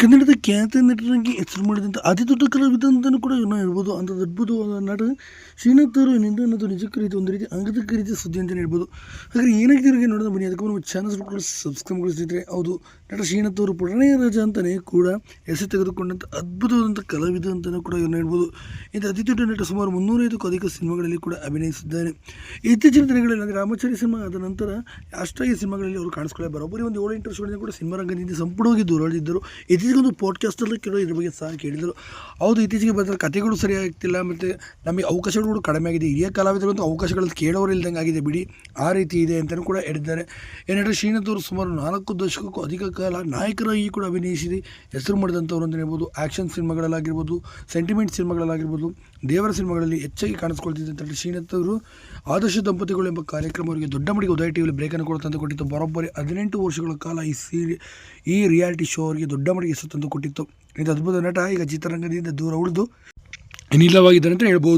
ಕನ್ನಡದ ಖ್ಯಾತ ನಟರಾಗಿ ಹೆಸರು ಮಾಡಿದಂಥ ಅತಿ ದೊಡ್ಡ ಕಲಾವಿದ ಅಂತಲೂ ಕೂಡ ಇವನ್ನ ಹೇಳ್ಬೋದು. ಅಂಥ ಅದ್ಭುತವಾದ ನಟ ಶ್ರೀನಾಥರು ಅವರು ಅನ್ನೋದು ನಿಜಕ್ಕೂ ರೀತಿ ಒಂದು ರೀತಿ ಅಂಗದಕ್ಕೆ ರೀತಿ ಸುದ್ದಿ ಅಂತಲೇ ಹೇಳ್ಬೋದು. ಹಾಗಾದ್ರೆ ಏನಾಗಿದೆ ಇವ್ರಿಗೆ ನೋಡೋಣ ಬನ್ನಿ. ಅದಕ್ಕೆ ನಮ್ಮ ಚಾನಲ್ಸ್ ಸಬ್ಸ್ಕ್ರೈಬ್ ಮಾಡಿಸಿದ್ರೆ ಹೌದು. ನಟ ಶ್ರೀನಾಥ್ ಅವರು ರಾಜ ಅಂತಲೇ ಕೂಡ ಹೆಸರು ತೆಗೆದುಕೊಂಡಂಥ ಅದ್ಭುತವಾದಂಥ ಕಲಾವಿದ ಅಂತಲೂ ಕೂಡ ಇವನ್ನ ಹೇಳ್ಬೋದು. ಇಂಥ ಅತಿ ದೊಡ್ಡ ನಟ ಸುಮಾರು ಮುನ್ನೂರೈದಕ್ಕೂ ಅಧಿಕ ಸಿನಿಮಾಗಳಲ್ಲಿ ಕೂಡ ಅಭಿನಯಿಸಿದ್ದಾನೆ ಇತ್ತೀಚಿನ ದಿನಗಳಲ್ಲಿ ಅಂದರೆ ರಾಮಚಾರಿ ಸಿನಿಮಾ ಆದ ನಂತರ ಅಷ್ಟಾಗಿ ಸಿನಿಮಾಗಳಲ್ಲಿ ಅವರು ಕಾಣಿಸ್ಕೊಳ್ಳೆ ಬರೋಬ್ಬರಿ ಒಂದು ಏಳು ವರ್ಷಗಳಿಂದ ಕೂಡ ಸಿನಿಮಾ ರಂಗದಿಂದ ಸಂಪೂರ್ಣವಾಗಿ ದೂರಳಿದ್ದರು ಇತ್ತೀಚೆಗೆ ಒಂದು ಪಾಡ್ಕಾಸ್ಟಲ್ಲೂ ಕೇಳೋ ಇದ್ರ ಬಗ್ಗೆ ಸಹ ಕೇಳಿದರು. ಹೌದು, ಇತ್ತೀಚೆಗೆ ಬಂದ ಕಥೆಗಳು ಸರಿಯಾಗ್ತಿಲ್ಲ ಮತ್ತು ನಮಗೆ ಅವಕಾಶಗಳು ಕೂಡ ಕಡಿಮೆ ಆಗಿದೆ. ಹಿರಿಯ ಕಲಾವಿದರಂತೂ ಅವಕಾಶಗಳಲ್ಲಿ ಕೇಳೋರು ಇಲ್ದಂಗೆ ಆಗಿದೆ ಬಿಡಿ. ಆ ರೀತಿ ಇದೆ ಅಂತಲೂ ಕೂಡ ಹೇಳಿದ್ದಾರೆ. ಏನೆಂದರೆ ಶ್ರೀನಾಥ್ ಅವರು ಸುಮಾರು ನಾಲ್ಕು ದಶಕಕ್ಕೂ ಅಧಿಕ ಕಾಲ ನಾಯಕರಾಗಿ ಕೂಡ ಅಭಿನಯಿಸಿದೆ. ಹೆಸರು ಮಾಡಿದಂಥವ್ರು ಅಂತ ಹೇಳ್ಬೋದು. ಆ್ಯಕ್ಷನ್ ಸಿನಿಮಾಗಳಲ್ಲಾಗಿರ್ಬೋದು ಸೆಂಟಿಮೆಂಟ್ ಸಿನಿಮಾಗಳಲ್ಲಾಗಿರ್ಬೋದು, ದೇವರ ಸಿನಿಮಾಗಳಲ್ಲಿ ಹೆಚ್ಚಾಗಿ ಕಾಣಿಸ್ಕೊಳ್ತಿದ್ದಂತ ಶ್ರೀನಾಥ್ ಅವರು ಆದರ್ಶ ದಂಪತಿಗಳು ಎಂಬ ಕಾರ್ಯಕ್ರಮ ಅವರಿಗೆ ದೊಡ್ಡ ಮಟ್ಟಿಗೆ ಉದಯ ಟಿವಿಯಲ್ಲಿ ಬ್ರೇಕನ್ನು ಕೊಡ್ತಂತ ಕೊಟ್ಟಿತ್ತು ಬರೋಬ್ಬರಿ ಹದಿನೆಂಟು ವರ್ಷಗಳ ಕಾಲ ಈ ಸೀರಿ ಈ ರಿಯಾಲಿಟಿ ಶೋ ಅವರಿಗೆ ದೊಡ್ಡ ಮಟ್ಟಿಗೆ ಹೆಸರು ತಂದುಕೊಟ್ಟಿತ್ತು ಇದು ಅದ್ಭುತ ನಟ. ಈಗ ಚಿತ್ರರಂಗದಿಂದ ದೂರ ಉಳಿದು ನಿಲ್ಲವಾಗಿದ್ದಾರೆ ಅಂತ ಹೇಳ್ಬೋದು.